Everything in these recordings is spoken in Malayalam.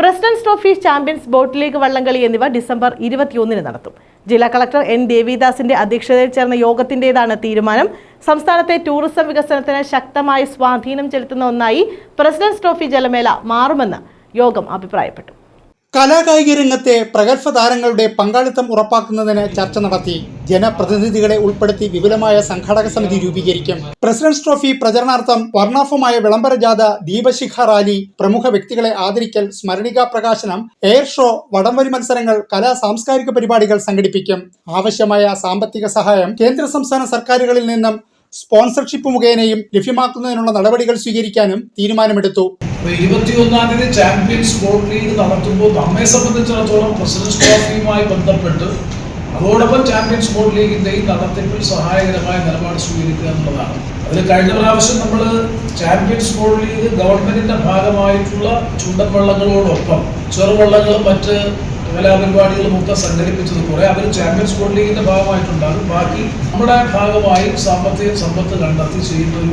President's trophy champions boat league വള്ളംകളി എന്നിവ ഡിസംബർ ഇരുപത്തിയൊന്നിന് നടത്തും. ജില്ലാ കളക്ടർ എൻ ദേവിദാസിന്റെ അധ്യക്ഷതയിൽ ചേർന്ന യോഗത്തിന്റേതാണ് തീരുമാനം. സംസ്ഥാനത്തെ ടൂറിസം വികസനത്തിന് ശക്തമായ സ്വാധീനം ചെലുത്തുന്ന ഒന്നായി പ്രസിഡന്റ്സ് ട്രോഫി ജലമേള മാറുമെന്ന് യോഗം അഭിപ്രായപ്പെട്ടു. കലാകായിക രംഗത്തെ പ്രഗത്ഭ താരങ്ങളുടെ പങ്കാളിത്തം ഉറപ്പാക്കുന്നതിന് ചർച്ച നടത്തി. ജനപ്രതിനിധികളെ ഉൾപ്പെടുത്തി വിപുലമായ സംഘാടക സമിതി രൂപീകരിക്കും. പ്രസിഡന്റ്സ് ട്രോഫി പ്രചരണാർത്ഥം വർണാഭമായ വിളംബര ജാഥ ദീപശിഖ റാലി പ്രമുഖ വ്യക്തികളെ ആദരിക്കൽ സ്മരണികാ പ്രകാശനം എയർ ഷോ വടംവലി മത്സരങ്ങൾ കലാ സാംസ്കാരിക പരിപാടികൾ സംഘടിപ്പിക്കും. ആവശ്യമായ സാമ്പത്തിക സഹായം കേന്ദ്ര സംസ്ഥാന സർക്കാരുകളിൽ നിന്നും സ്പോൺസർഷിപ്പ് മുഖേനയും ലഭ്യമാക്കുന്നതിനുള്ള നടപടികൾ സ്വീകരിക്കാനും തീരുമാനമെടുത്തു. ഇരുപത്തിയൊന്നാം തീയതി ചാമ്പ്യൻസ് ബോട്ട് ലീഗ് നടത്തുമ്പോൾ നമ്മെ സംബന്ധിച്ചിടത്തോളം പ്രസിഡൻസ് ട്രോഫിയുമായി ബന്ധപ്പെട്ട് അതോടൊപ്പം ചാമ്പ്യൻസ് ബോട്ട് ലീഗിന്റെയും നടത്തിപ്പിൽ സഹായകരമായ നിലപാട് സ്വീകരിക്കുക എന്നുള്ളതാണ്. അതിൽ കഴിഞ്ഞ പ്രാവശ്യം നമ്മൾ ചാമ്പ്യൻസ് ബോട്ട് ലീഗ് ഗവൺമെന്റിന്റെ ഭാഗമായിട്ടുള്ള ചുണ്ടൻവള്ളങ്ങളോടൊപ്പം ചെറുവള്ളങ്ങളും മറ്റ് കലാപരിപാടികളും ഒക്കെ സംഘടിപ്പിച്ചത് കുറെ അവർ ചാമ്പ്യൻസ് ബോട്ട് ലീഗിന്റെ ഭാഗമായിട്ടുണ്ടാകും. ബാക്കി നമ്മുടെ ഭാഗമായി സാമ്പത്തിക സമ്പത്ത് കണ്ടെത്തി ചെയ്യുന്ന ഒരു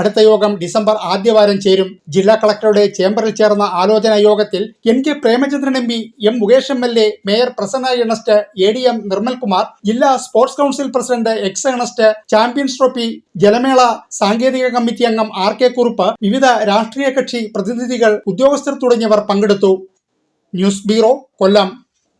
അടുത്ത യോഗം ഡിസംബർ ആദ്യവാരം ചേരും. ജില്ലാ കളക്ടറുടെ ചേംബറിൽ ചേർന്ന ആലോചനാ യോഗത്തിൽ N K Premachandran M P M Mukesh M L A mayor Prasanna Ernest A D M Nirmalkumar ജില്ലാ sports council president X Ernest champions trophy ജലമേള സാങ്കേതിക കമ്മിറ്റി അംഗം ആർ കെ കുറുപ്പ് വിവിധ രാഷ്ട്രീയ കക്ഷി പ്രതിനിധികൾ ഉദ്യോഗസ്ഥർ തുടങ്ങിയവർ പങ്കെടുത്തു. News bureau Kollam.